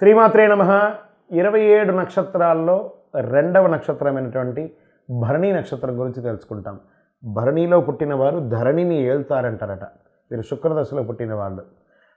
శ్రీమాత్రే నమ. ఇరవై ఏడు నక్షత్రాల్లో రెండవ నక్షత్రమైనటువంటి భరణి నక్షత్రం గురించి తెలుసుకుంటాం. భరణిలో పుట్టిన వారు ధరణిని ఏళ్తారంటారట వీరు శుక్రదశలో పుట్టిన వాళ్ళు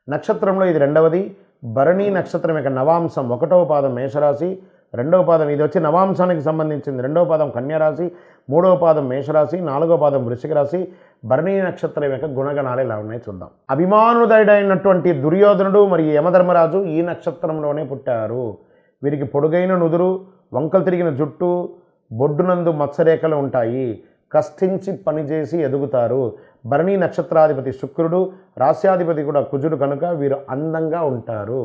నక్షత్రంలో ఇది రెండవది. భరణి నక్షత్రం యొక్క నవాంశం ఒకటవ పాదం మేషరాశి. రెండవ పాదం ఇది వచ్చి నవాంశానికి సంబంధించింది. రెండవ పాదం కన్యారాశి మూడవ పాదం మేషరాశి నాలుగవ పాదం వృషిక రాశి భరణీ నక్షత్రం యొక్క గుణగణాలు ఎలా ఉన్నాయి చూద్దాం. అభిమానుదైనటువంటి దుర్యోధనుడు మరియు యమధర్మరాజు ఈ నక్షత్రంలోనే పుట్టారు. వీరికి పొడుగైన నుదురు వంకలు తిరిగిన జుట్టు బొడ్డునందు మత్సరేఖలు ఉంటాయి. కష్టించి పనిచేసి ఎదుగుతారు. భరణీ నక్షత్రాధిపతి శుక్రుడు రాస్యాధిపతి కూడా కుజుడు కనుక వీరు అందంగా ఉంటారు.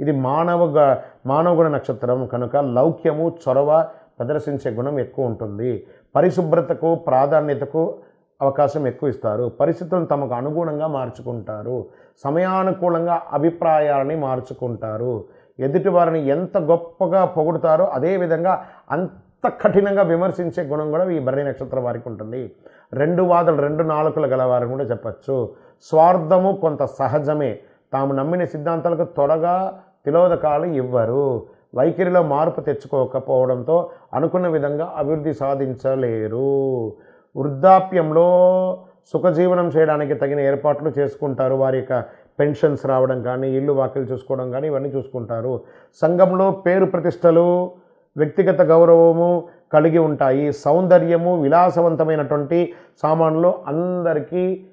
ఇది మానవ గ- మానవ గుణ నక్షత్రం కనుక లౌక్యము చొరవ ప్రదర్శించే గుణం ఎక్కువ ఉంటుంది. పరిశుభ్రతకు ప్రాధాన్యతకు అవకాశం ఎక్కువ ఇస్తారు. పరిస్థితులను తమకు అనుగుణంగా మార్చుకుంటారు. సమయానుకూలంగా అభిప్రాయాలని మార్చుకుంటారు. ఎదుటి వారిని ఎంత గొప్పగా పొగుడుతారో అదేవిధంగా అంత కఠినంగా విమర్శించే గుణం కూడా ఈ భరణి నక్షత్రం వారికి ఉంటుంది. రెండు వాదలు రెండు నాలుకలు గలవారు కూడా చెప్పచ్చు. స్వార్థము కొంత సహజమే. తాము నమ్మిన సిద్ధాంతాలకు త్వరగా తిలోదకాలు ఇవ్వరు. వైఖరిలో మార్పు తెచ్చుకోకపోవడంతో అనుకున్న విధంగా అభివృద్ధి సాధించలేరు. వృద్ధాప్యంలో సుఖజీవనం చేయడానికి తగిన ఏర్పాట్లు చేసుకుంటారు. వారి యొక్క పెన్షన్స్ రావడం కానీ ఇల్లు వాకిలు చూసుకోవడం కానీ ఇవన్నీ చూసుకుంటారు. సంఘంలో పేరు ప్రతిష్టలు వ్యక్తిగత గౌరవము కలిగి ఉంటాయి. సౌందర్యము విలాసవంతమైనటువంటి సామాన్లు అందరికీ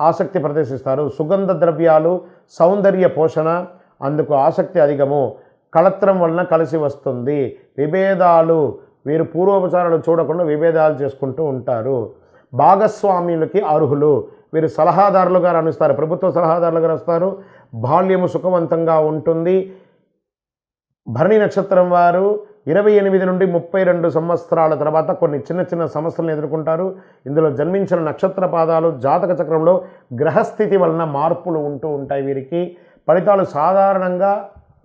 ఆసక్తి ప్రదర్శిస్తారు. సుగంధ ద్రవ్యాలు సౌందర్య పోషణ అందుకు ఆసక్తి అధికము. కళత్రం వలన కలిసి వస్తుంది. విభేదాలు వీరు పూర్వోపచారాలు చూడకుండా విభేదాలు చేసుకుంటూ ఉంటారు. భాగస్వామ్యులకి అర్హులు. వీరు సలహాదారులుగా రాణిస్తారు. ప్రభుత్వ సలహాదారులుగా రాస్తారు. బాల్యము సుఖవంతంగా ఉంటుంది. భరణి నక్షత్రం వారు ఇరవై ఎనిమిది నుండి ముప్పై రెండు సంవత్సరాల తర్వాత కొన్ని చిన్న చిన్న సమస్యలను ఎదుర్కొంటారు. ఇందులో జన్మించిన నక్షత్ర పాదాలు జాతక చక్రంలో గ్రహస్థితి వలన మార్పులు ఉంటూ ఉంటాయి వీరికి. ఫలితాలు సాధారణంగా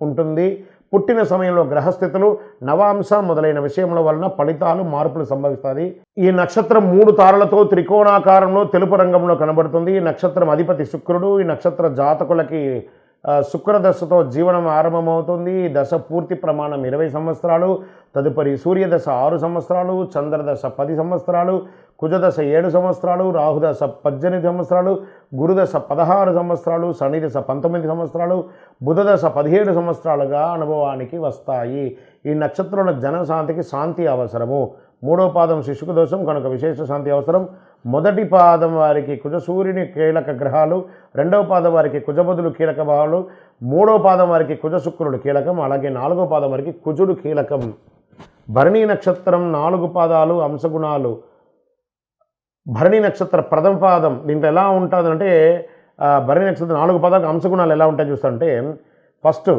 ఉంటుంది. పుట్టిన సమయంలో గ్రహస్థితులు నవాంశ మొదలైన విషయముల వలన ఫలితాలు మార్పులు సంభవిస్తాయి. ఈ నక్షత్రం మూడు తారలతో త్రికోణాకారంలో తెలుపు రంగంలో కనబడుతుంది. ఈ నక్షత్రం అధిపతి శుక్రుడు ఈ నక్షత్ర జాతకులకి శుక్రదశతో జీవనం ఆరంభమవుతుంది. దశ పూర్తి ప్రమాణం ఇరవై సంవత్సరాలు. తదుపరి సూర్యదశ ఆరు సంవత్సరాలు. చంద్రదశ పది సంవత్సరాలు. కుజదశ ఏడు సంవత్సరాలు. రాహుదశ పద్దెనిమిది సంవత్సరాలు. గురుదశ పదహారు సంవత్సరాలు. శనిదశ పంతొమ్మిది సంవత్సరాలు. బుధదశ పదిహేడు సంవత్సరాలుగా అనుభవానికి వస్తాయి. ఈ నక్షత్రంలో జనశాంతికి శాంతి అవసరము. మూడో పాదం శిశుకు దోషం కనుక విశేష శాంతి అవసరం. మొదటి పాదం వారికి కుజ సూర్యుని కీలక గ్రహాలు రెండవ పాదం వారికి కుజబుధులు కీలక భావాలు మూడో పాదం వారికి కుజ శుక్రుడు కీలకం అలాగే నాలుగో పాదం వారికి కుజుడు కీలకం. భరణి నక్షత్రం నాలుగు పాదాలు అంశగుణాలు. భరణి నక్షత్ర ప్రథమ పాదం దీంట్లో ఎలా ఉంటుందంటే భరణి నక్షత్రం నాలుగు పదాలకు అంశగుణాలు ఎలా ఉంటాయి చూస్తుంటే ఫస్ట్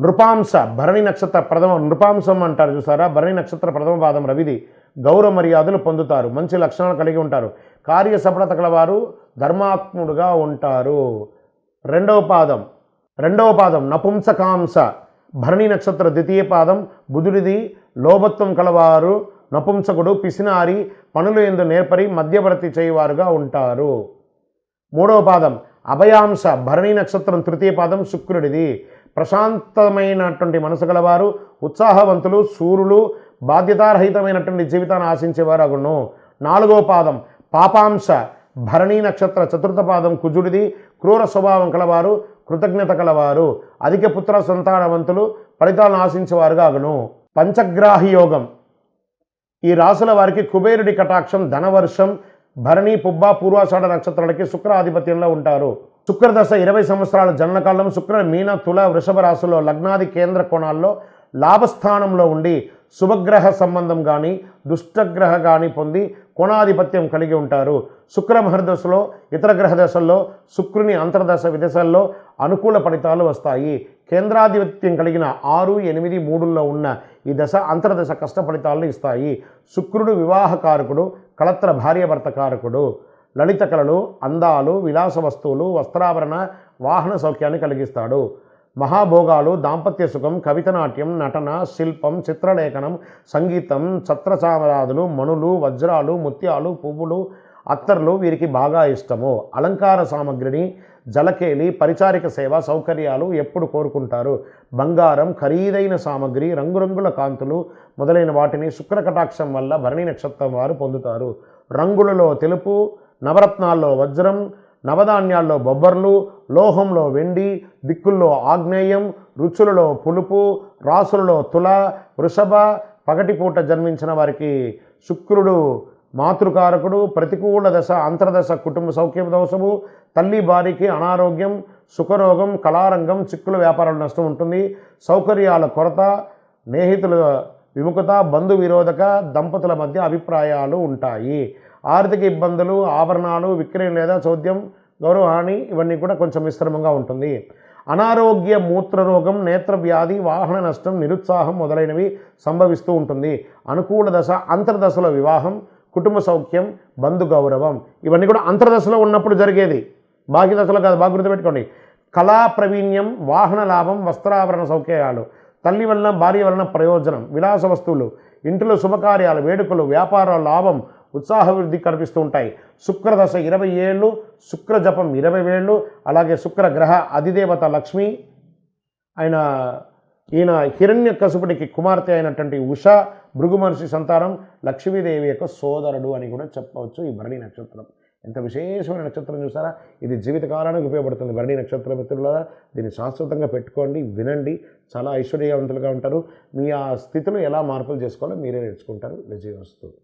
నృపాంశ భరణి నక్షత్ర ప్రథమ నృపాంశం అంటారు చూసారా? భరణి నక్షత్ర ప్రథమ పాదం రవిది. గౌరవ మర్యాదలు పొందుతారు మంచి లక్షణాలు కలిగి ఉంటారు. కార్య సఫలత కలవారు ధర్మాత్ముడుగా ఉంటారు. రెండవ పాదం రెండవ పాదం నపుంసకాంస భరణి నక్షత్ర ద్వితీయ పాదం బుధుడిది లోభత్వం కలవారు నపుంసకుడు పిసినారి పనులు ఎందు నేర్పరి మధ్యవర్తి చేయవారుగా ఉంటారు. మూడవ పాదం అభయాంశ భరణి నక్షత్రం తృతీయ పాదం శుక్రుడిది. ప్రశాంతమైనటువంటి మనసు గలవారు ఉత్సాహవంతులు సూర్యులు బాధ్యతారహితమైనటువంటి జీవితాన్ని ఆశించేవారు అగును నాలుగో పాదం పాపాంశ భరణీ నక్షత్ర చతుర్థ పాదం కుజుడిది క్రూర స్వభావం కలవారు కృతజ్ఞత కలవారు అధిక పుత్ర సంతానవంతులు ఫలితాలను ఆశించేవారుగా అగును పంచగ్రాహి యోగం ఈ రాసుల వారికి కుబేరుడి కటాక్షం ధనవర్షం భరణి పుబ్బ పూర్వాషాఢ నక్షత్రాలకి శుక్రాధిపత్యంలో ఉంటారు. శుక్రదశ ఇరవై సంవత్సరాల జననకాలం శుక్ర మీన తుల వృషభ రాశుల్లో లగ్నాది కేంద్ర కోణాల్లో లాభస్థానంలో ఉండి శుభగ్రహ సంబంధం కానీ దుష్టగ్రహ కానీ పొంది కోణాధిపత్యం కలిగి ఉంటారు. శుక్ర మహర్దశలో ఇతర గ్రహ దశల్లో శుక్రుని అంతర్దశ విదశల్లో అనుకూల ఫలితాలు వస్తాయి. కేంద్రాధిపత్యం కలిగిన ఆరు ఎనిమిది మూడుల్లో ఉన్న ఈ దశ అంతర్దశ కష్ట ఫలితాలను ఇస్తాయి. శుక్రుడు వివాహకారకుడు కళత్ర భార్యాభర్త కారకుడు. లలిత కళలు అందాలు విలాస వస్తువులు వస్త్రాభరణ వాహన సౌఖ్యాన్ని కలిగిస్తాడు. మహాభోగాలు దాంపత్య సుఖం కవితనాట్యం నటన శిల్పం చిత్రలేఖనం సంగీతం ఛత్రచామరాదులు మణులు వజ్రాలు ముత్యాలు పువ్వులు అత్తర్లు వీరికి బాగా ఇష్టము. అలంకార సామగ్రిని జలకేలి పరిచారిక సేవ సౌకర్యాలు ఎప్పుడు కోరుకుంటారు? బంగారం ఖరీదైన సామగ్రి రంగురంగుల కాంతులు మొదలైన వాటిని శుక్ర కటాక్షం వల్ల భరణి నక్షత్రం వారు పొందుతారు. రంగులలో తెలుపు నవరత్నాల్లో వజ్రం నవధాన్యాల్లో బొబ్బర్లు లోహంలో వెండి దిక్కుల్లో ఆగ్నేయం రుచులలో పులుపు రాసులలో తుల వృషభ పగటిపూట జన్మించిన వారికి శుక్రుడు మాతృకారకుడు ప్రతికూల దశ అంతర్దశ కుటుంబ సౌఖ్యం దోషము తల్లి భార్యకి అనారోగ్యం సుఖరోగం కళారంగం చిక్కుల వ్యాపారాలు నష్టం ఉంటుంది సౌకర్యాల కొరత స్నేహితుల విముఖత బంధు విరోధక దంపతుల మధ్య అభిప్రాయాలు ఉంటాయి. ఆర్థిక ఇబ్బందులు ఆభరణాలు విక్రయం లేదా చోద్యం గౌరవహాని ఇవన్నీ కూడా కొంచెం మిశ్రమంగా ఉంటుంది. అనారోగ్య మూత్రరోగం నేత్ర వ్యాధి వాహన నష్టం నిరుత్సాహం మొదలైనవి సంభవిస్తూ ఉంటుంది. అనుకూల దశ అంతర్దశలో వివాహం కుటుంబ సౌఖ్యం బంధు గౌరవం. ఇవన్నీ కూడా అంతర్దశలో ఉన్నప్పుడు జరిగేది. బాకీ దశలో కాదు బాగా గుర్తుపెట్టుకోండి. కళా ప్రవీణ్యం వాహన లాభం వస్త్రాభరణ సౌకర్యాలు తల్లి వలన భార్య వలన ప్రయోజనం విలాస వస్తువులు ఇంటిలో శుభకార్యాలు వేడుకలు వ్యాపార లాభం ఉత్సాహవృద్ధి కనిపిస్తూ ఉంటాయి. శుక్రదశ ఇరవై ఏళ్ళు శుక్ర జపం ఇరవై వేళ్ళు అలాగే శుక్ర గ్రహ అధిదేవత లక్ష్మి ఆయన ఈయన హిరణ్య కసుపుడికి కుమార్తె అయినటువంటి ఉష భృగు మహర్షి సంతానం లక్ష్మీదేవి యొక్క సోదరుడు అని కూడా చెప్పవచ్చు ఈ భరణి నక్షత్రం. ఎంత విశేషమైన నక్షత్రం చూసారా? ఇది జీవితకాలానికి ఉపయోగపడుతుంది భరణి నక్షత్ర మిత్రులారా. దీన్ని శాశ్వతంగా పెట్టుకోండి వినండి చాలా ఐశ్వర్యవంతులుగా ఉంటారు. మీ ఆ స్థితిలో ఎలా మార్పులు చేసుకోవాలో మీరే నేర్చుకుంటారు. విజయవస్తు.